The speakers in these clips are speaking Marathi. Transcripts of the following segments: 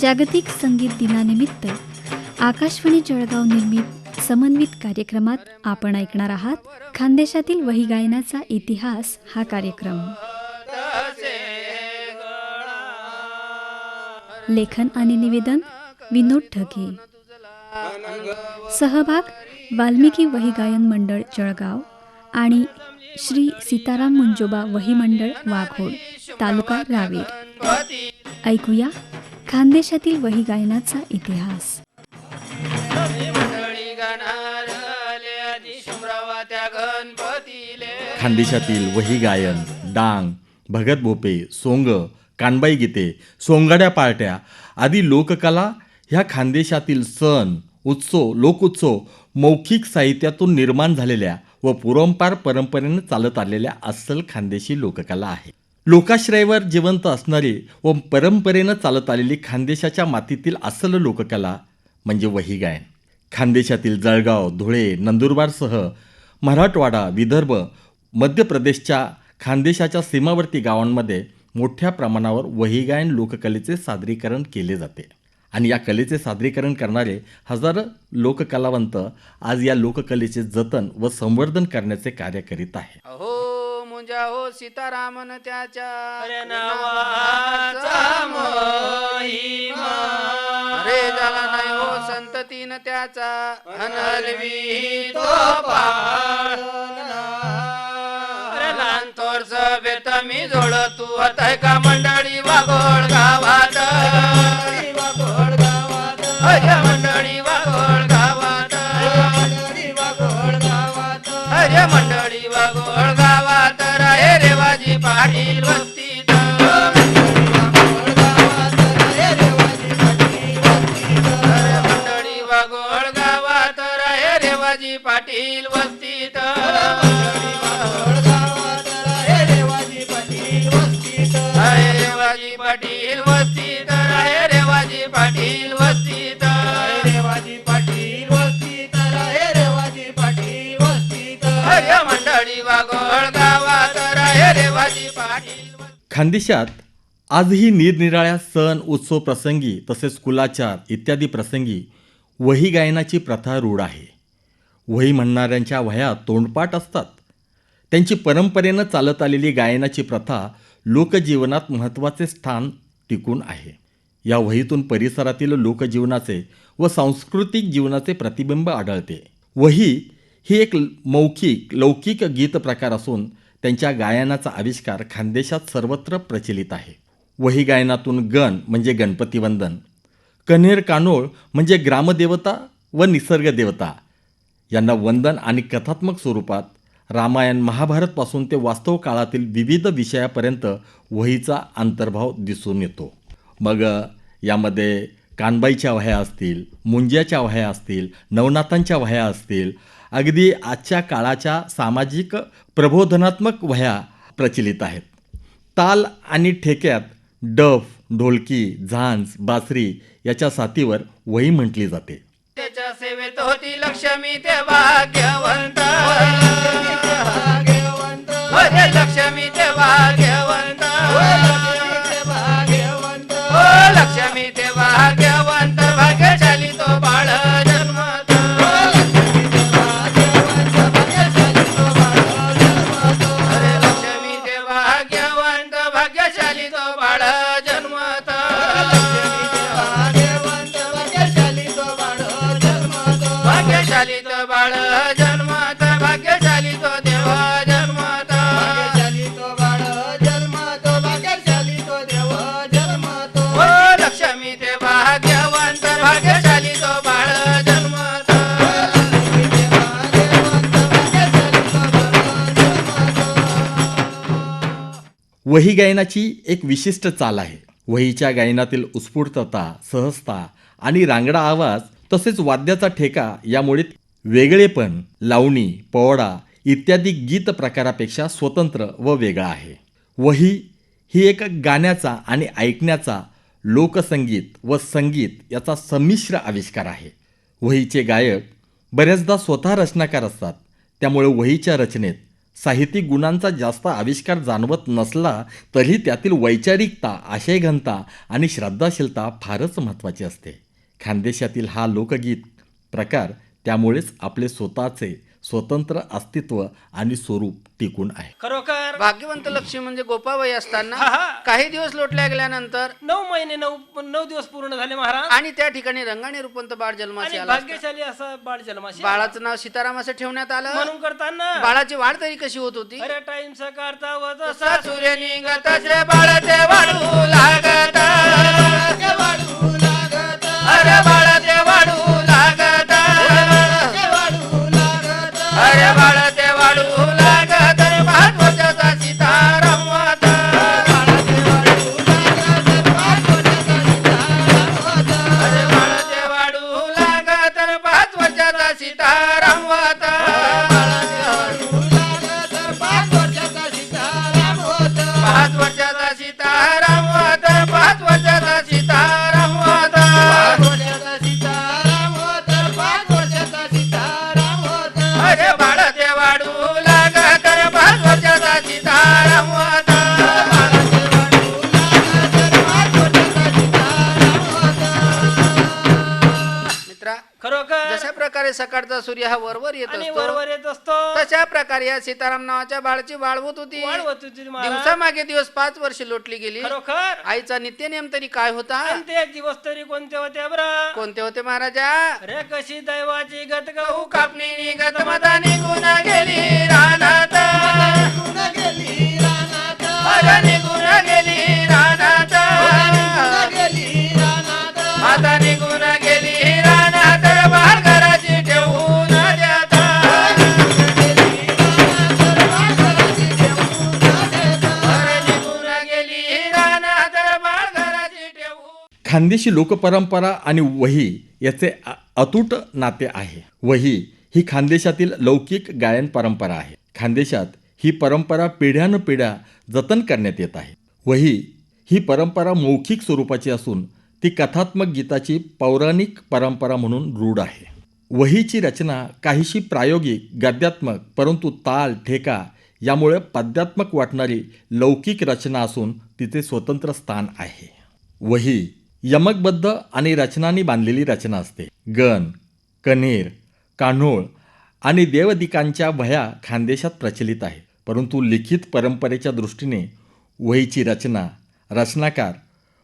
जागतिक संगीत दिनानिमित्त आकाशवाणी जळगाव निर्मित समन्वित कार्यक्रमात आपण ऐकणार आहात खानदेशातील वही गायनाचा इतिहास हा कार्यक्रम. लेखन आणि निवेदन विनोद ठगे. सहभाग वाल्मिकी वही गायन मंडळ जळगाव आणि श्री सीताराम मुंजोबा वही मंडळ वाघोड तालुका रावेर. ऐकूया खानदेशातील वही गायनाचा इतिहास. खानदेशातील वही गायन डांग भगत भोपे सोंग कानबाई गीते सोंगाड्या पार्ट्या आदी लोककला ह्या खानदेशातील सण उत्सव लोकोत्सव मौखिक साहित्यातून निर्माण झालेल्या व पुरंपार परंपरेनं चालत आलेल्या अस्सल खानदेशी लोककला आहे. लोकाश्रयावर जिवंत असणारी व परंपरेनं चालत आलेली खानदेशाच्या मातीतील अस्सल लोककला म्हणजे वही गायन. खानदेशातील जळगाव धुळे नंदुरबारसह मराठवाडा विदर्भ मध्य प्रदेशच्या खानदेशाच्या सीमावर्ती गावांमध्ये मोठ्या प्रमाणावर वही गायन लोककलेचे सादरीकरण केले जाते. आणि या कलेचे सादरीकरण करणारे हजारो लोककलावंत आज या लोककलेचे जतन व संवर्धन करण्याचे कार्य करीत आहे मुंजा हो सीतारामन त्याच्या नावाचा महिमा. अरे झाला नाही हो संततीन त्याचा अनलवी तो अरे लहान थोर सभेत मी जोड तू आता का मंडळी वाघोळ गावात? अरे मंडळी वाघोळ गावात. अरे मंडळी रेवाजी खानदेशात आजही निरनिराळ्या सण उत्सव प्रसंगी तसेच कुलाचार इत्यादी प्रसंगी वही गायनाची प्रथा रूढ आहे. वही म्हणणाऱ्यांच्या वह्या तोंडपाठ असतात. त्यांची परंपरेनं चालत आलेली गायनाची प्रथा लोकजीवनात महत्त्वाचे स्थान टिकून आहे. या वहीतून परिसरातील लोकजीवनाचे व सांस्कृतिक जीवनाचे प्रतिबिंब आढळते. वही ही एक मौखिक लौकिक गीत प्रकार असून त्यांच्या गायनाचा आविष्कार खानदेशात सर्वत्र प्रचलित आहे. वही गायनातून गण म्हणजे गणपती वंदन कन्हेर कानोळ म्हणजे ग्रामदेवता व निसर्गदेवता. यांना वंदन आणि कथात्मक स्वरूपात रामायण महाभारतपासून ते वास्तव काळातील विविध विषयापर्यंत वहीचा अंतर्भाव दिसून येतो. मग यामध्ये कानबाईच्या वह्या असतील मुंज्याच्या वह्या असतील नवनाथांच्या वह्या असतील अगदी आजच्या काळाच्या सामाजिक प्रबोधनात्मक वह्या प्रचलित आहेत. ताल आणि ठेक्यात डफ ढोलकी झांज बासरी याच्या साथीवर वही म्हटली जाते. त्याच्या सेवेत होती लक्ष्मी ते भाग्यवंत. लक्ष्मी ते भाग्यवंत वही गायनाची एक विशिष्ट चाल आहे. वहीच्या गायनातील उत्स्फूर्तता सहजता आणि रांगडा आवाज तसेच वाद्याचा ठेका यामुळे वेगळेपण लावणी पोवाडा इत्यादी गीत प्रकारापेक्षा स्वतंत्र व वेगळा आहे. वही ही एक गाण्याचा आणि ऐकण्याचा लोकसंगीत व संगीत याचा संमिश्र आविष्कार आहे. वहीचे गायक बऱ्याचदा स्वतः रचनाकार असतात. त्यामुळे वहीच्या रचनेत साहित्यिक गुणांचा जास्त आविष्कार जाणवत नसला तरी त्यातील वैचारिकता आशयघनता आणि श्रद्धाशीलता फारच महत्त्वाची असते. खानदेशातील हा लोकगीत प्रकार त्यामुळेच आपले स्वतःचे स्वतंत्र अस्तित्व आणि स्वरूप टिकून आहे. खरोखर? भाग्यवंत लक्ष्मी म्हणजे गोपाबाई असताना हा, हा. काही दिवस लोटल्या गेल्यानंतर नऊ महिने नऊ नऊ दिवस पूर्ण झाले महाराज. आणि त्या ठिकाणी रंगाने रूपंत बाळ जन्माची आणि आला असता. भाग्यशाली असा बाळ जन्माशी बाळाचं नाव सीताराम असं ठेवण्यात आलं. म्हणून करताना. बाळाची वाढ तरी कशी होत होती? अरे टाइम सकारता व तसा जसा सूर्य निघत असे बाळ ते वाढू अरे सकाळचा सूर्य हा वरवर येत आणि असतो. वरवर येत असतो. तशा प्रकारे या सीताराम नावाच्या बाळाची वाढ होत होती. वाढवत होती महाराज दिवसामागे दिवस पाच वर्ष लोटली गेली. खरोखर? आईचा नित्यनेम तरी काय होता? आणि ते दिवस तरी कोणते होते बरं? कोणते होते महाराजा? रे कशी दैवाची गत गहू कापणी निघत मता निघून गेली रानात. मजा निघून गेली खानदेशी लोकपरंपरा आणि वही याचे अतूट नाते आहे. वही ही खानदेशातील लौकिक गायन परंपरा आहे. खानदेशात ही परंपरा पिढ्यानपिढ्या जतन करण्यात येत आहे. वही ही परंपरा मौखिक स्वरूपाची असून ती कथात्मक गीताची पौराणिक परंपरा म्हणून रूढ आहे. वहीची रचना काहीशी प्रायोगिक गद्यात्मक परंतु ताल ठेका यामुळे पद्यात्मक वाटणारी लौकिक रचना असून तिचे स्वतंत्र स्थान आहे. वही यमकबद्ध आणि रचनांनी बांधलेली रचना असते. गण कनेर कान्होळ आणि देवदिकांच्या वह्या खानदेशात प्रचलित आहे. परंतु लिखित परंपरेच्या दृष्टीने वहीची रचना रचनाकार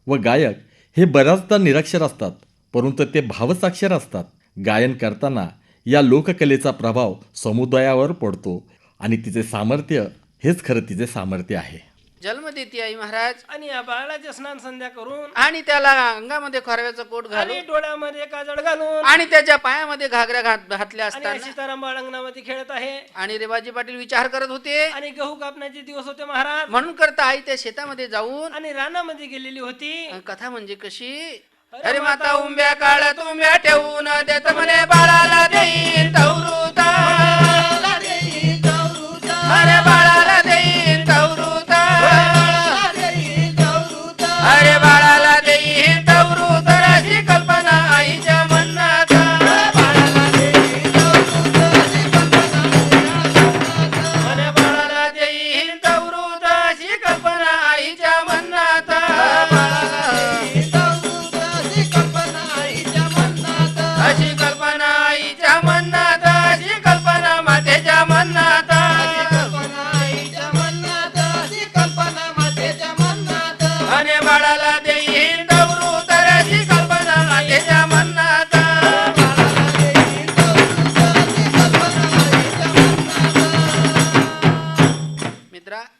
व गायक हे बऱ्याचदा निरक्षर असतात परंतु ते भावसाक्षर असतात. गायन करताना या लोककलेचा प्रभाव समुदायावर पडतो आणि तिचे सामर्थ्य हेच खरं तिचे सामर्थ्य आहे. जन्म देती आई महाराज. आणि या बाळाचे स्नान संध्या करून आणि त्याला अंगामध्ये खरव्याचं कोट आणि घालून डोळ्यामध्ये काजळ घालून आणि त्याच्या पायामध्ये घागऱ्या घात- घातल्या आणि या असताना सीताराम बाळ अंगणामध्ये खेळत आहे. आणि रेवाजी पाटील विचार करत होते. आणि गहू कापण्याचे दिवस होते महाराज. म्हणून करता आई त्या शेतामध्ये जाऊन आणि रानामध्ये गेलेली होती. कथा म्हणजे कशी? अरे माता उंब्या काळात उंब्या ठेवून देत म्हणे बाळाला देईन तवरूता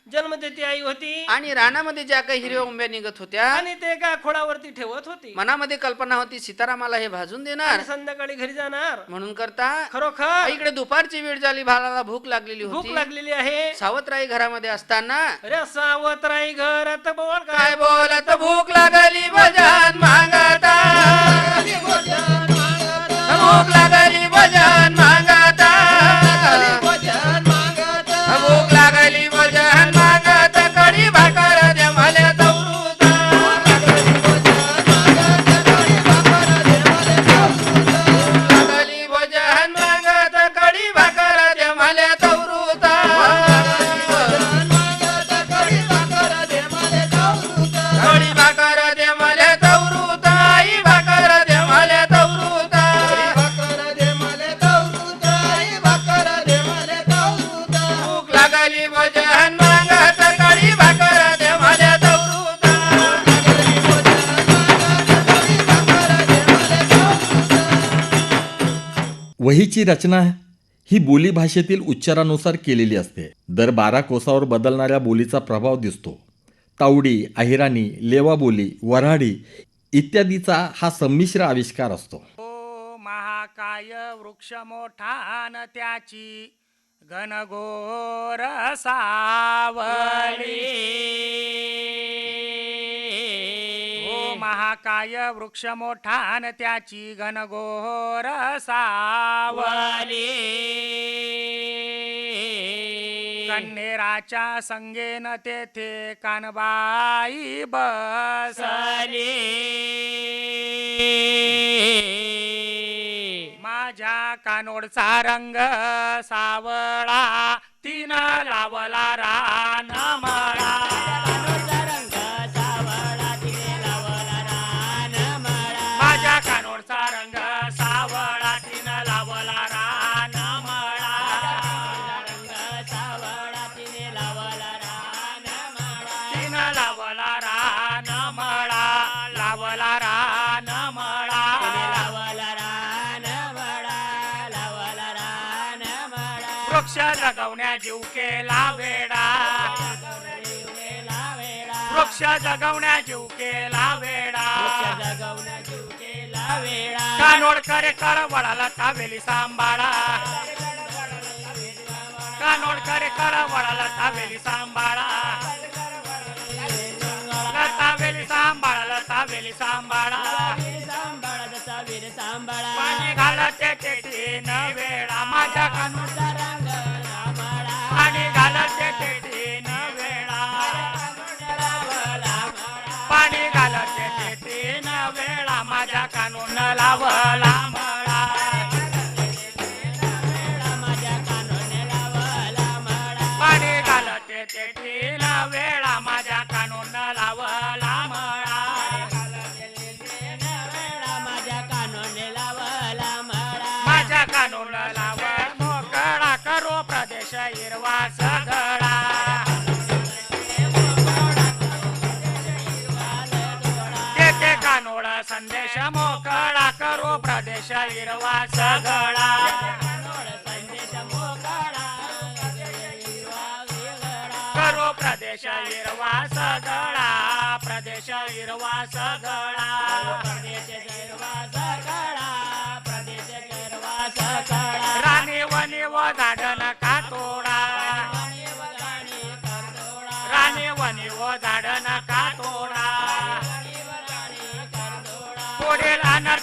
मित्रा जन्मदेती आई होती. आणि रानामध्ये ज्या काही हिरव्या उंब्या निघत होत्या आणि ते का खोडावरती ठेवत होती. मनामध्ये कल्पना होती सीतारामाला हे भाजून देणार? आणि संध्याकाळी घरी जाणार. म्हणून करता खरोखर. इकडे दुपारची वेळ झाली बाळाला भूक लागलेली भूक होती. लागलेली आहे. सावत्राई घरामध्ये असताना अरे सावत राई घरात बोल काय काय बोलत भूक लागली भजन मागता. भूक लागली भजन बोलीची रचना ही बोलीभाषेतील उच्चारानुसार केलेली असते. दर बारा कोसावर बदलणाऱ्या बोलीचा प्रभाव दिसतो. तावडी अहिराणी लेवा बोली वऱ्हाडी इत्यादीचा हा संमिश्र आविष्कार असतो. महाकाय वृक्ष मोठान त्याची घनघोर सावली. महाकाय वृक्ष मोठान त्याची घनघोर सावली. कन्हेराच्या संगेन तेथे कानबाई बसली. माझ्या कानोडचा रंग सावळा तिनं लावला रान जगवण्या जीव केला वेडा. वृक्ष जगवण्या जीव केला वेडा. कानोडकर कर वडाला तावेली सांभाळा. कानोडकर कर वडाला तावेली सांभाळा. तावेली सांभाळाला तावेली सांभाळा. पाणी घालते ते तीन वेळा. माझ्या कानूनचा कानून लावला. हिरवा सगळा करो प्रदेश हिरवा सगळा. प्रदेश हिरवा सगळा. राणी वनी व झाडन का तोडा? राणी वनी व झाडन का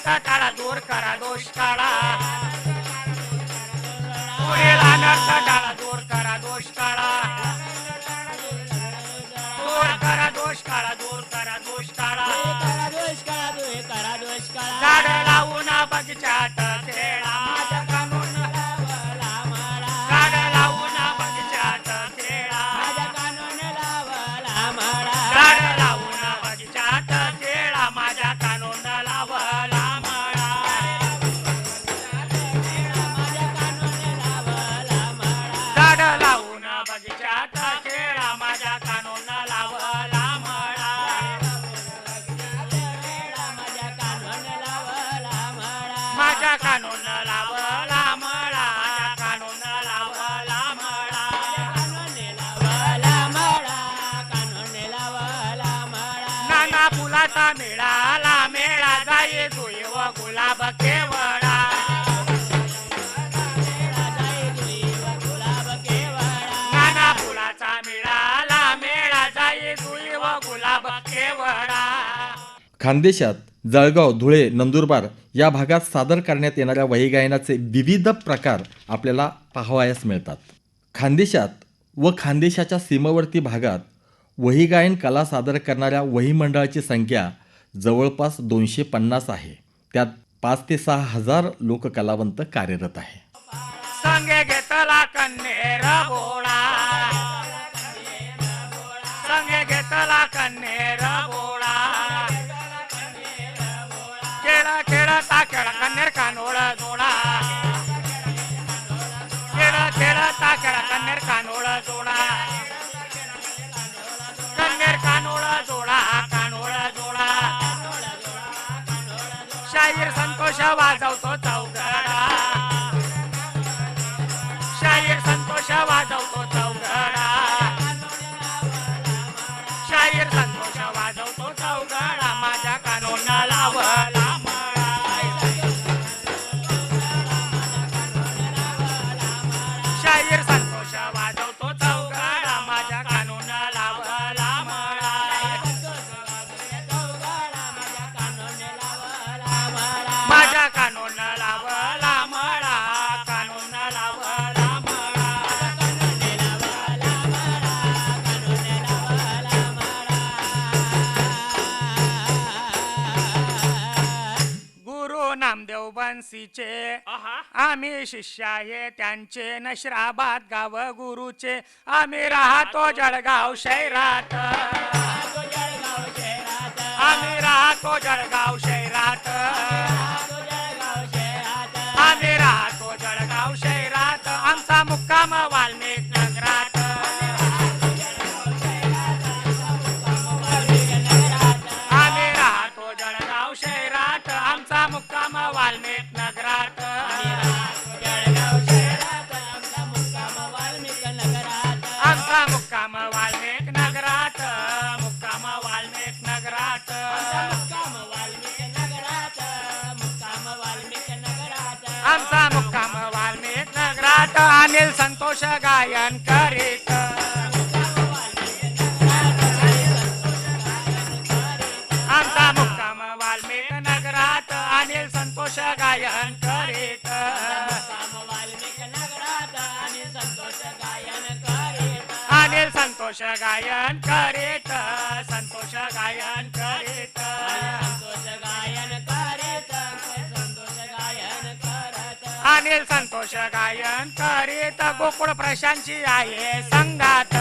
टाळा दूर करा दोष टाळा दूर करा दोष काढा. दूर करा दोष काढा दूर करा दोष काढा. झाड लावून बगीचात खानदेशात जळगाव धुळे नंदुरबार या भागात सादर करण्यात येणाऱ्या वहीगायनाचे विविध प्रकार आपल्याला पाहावयास मिळतात. खानदेशात व खानदेशाच्या सीमावर्ती भागात वहीगायन कला सादर करणाऱ्या वही मंडळाची संख्या जवळपास दोनशे पन्नास आहे. त्यात पाच ते सहा हजार लोककलावंत कार्यरत आहे. वाजवतो नामदेव बनसीचे आम्ही शिष्य आहे त्यांचे नशराबाद गाव गुरुचे. आम्ही राहतो जळगाव शहरात. आम्ही राहतो जळगाव शहरात. आम्ही राहतो जळगाव शहरात. आमचा मुक्काम अनिल संतोष गायन करीत. आमचा मुक्काम वाल्मिक नगरात अनिल संतोष गायन करीत. अनिल संतोष गायन करीत. संतोष गायन करीत. अनिल संतोष गायन करीत गोकुळ प्रशांची आहे संघात.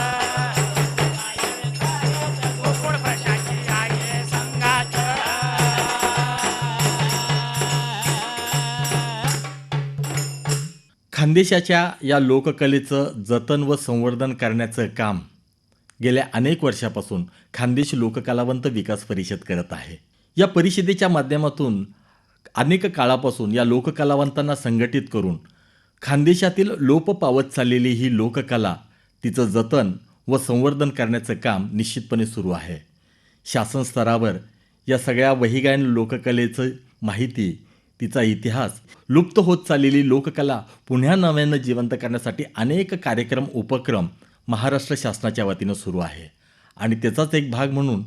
गोकुळ प्रशांची आहे खानदेशाच्या या लोककलेचं जतन व संवर्धन करण्याचं काम गेल्या अनेक वर्षापासून खानदेश लोककलावंत विकास परिषद करत आहे. या परिषदेच्या माध्यमातून अनेक काळापासून या लोककलावंतांना संघटित करून खानदेशातील लोप पावत चाललेली ही लोककला तिचं जतन व संवर्धन करण्याचं काम निश्चितपणे सुरू आहे. शासन स्तरावर या सगळ्या वहीगायन लोककलेचं माहिती तिचा इतिहास लुप्त होत चाललेली लोककला पुन्हा नव्यानं जिवंत करण्यासाठी अनेक कार्यक्रम उपक्रम महाराष्ट्र शासनाच्या वतीनं सुरू आहे. आणि त्याचाच एक भाग म्हणून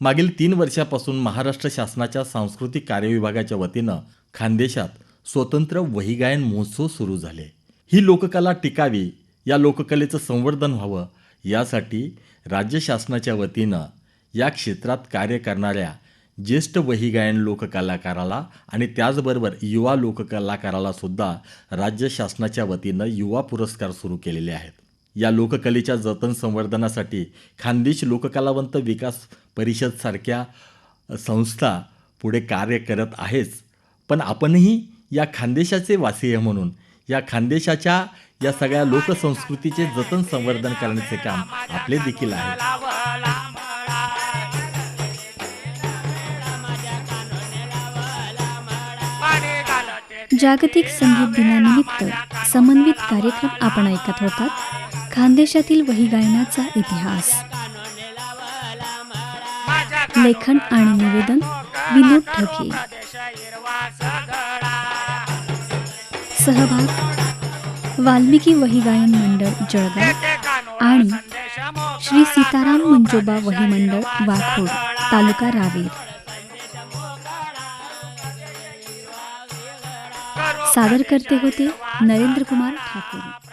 मागील तीन वर्षापासून महाराष्ट्र शासनाच्या सांस्कृतिक कार्य विभागाच्या वतीनं खानदेशात स्वतंत्र वहीगायन महोत्सव सुरू झाले. ही लोककला टिकावी या लोककलेचं संवर्धन व्हावं यासाठी राज्य शासनाच्या वतीनं या क्षेत्रात कार्य करणाऱ्या ज्येष्ठ वहीगायन लोककलाकाराला आणि त्याचबरोबर युवा लोककलाकाराला सुद्धा राज्य शासनाच्या वतीनं युवा पुरस्कार सुरू केलेले आहेत. या लोककलेच्या जतन संवर्धनासाठी खानदेश लोककलावंत विकास परिषदसारख्या संस्था पुढे कार्य करत आहेच. पण आपणही या खानदेशाचे वासीय म्हणून या खानदेशाच्या या सगळ्या लोकसंस्कृतीचे जतन संवर्धन करण्याचे काम आपले देखील आहे. जागतिक संगीत दिनानिमित्त समन्वित कार्यक्रम आपण ऐकत होतात. खानदेशातील वही गायनाचा इतिहास. लेखन आणि निवेदन विनोद ठगे सहभाग वाल्मिकी वही गायन मंडळ जळगाव आणि श्री सीताराम मंजोबा वही मंडळ वाखोड तालुका रावेर. सादर करते होते नरेंद्र कुमार ठाकूर.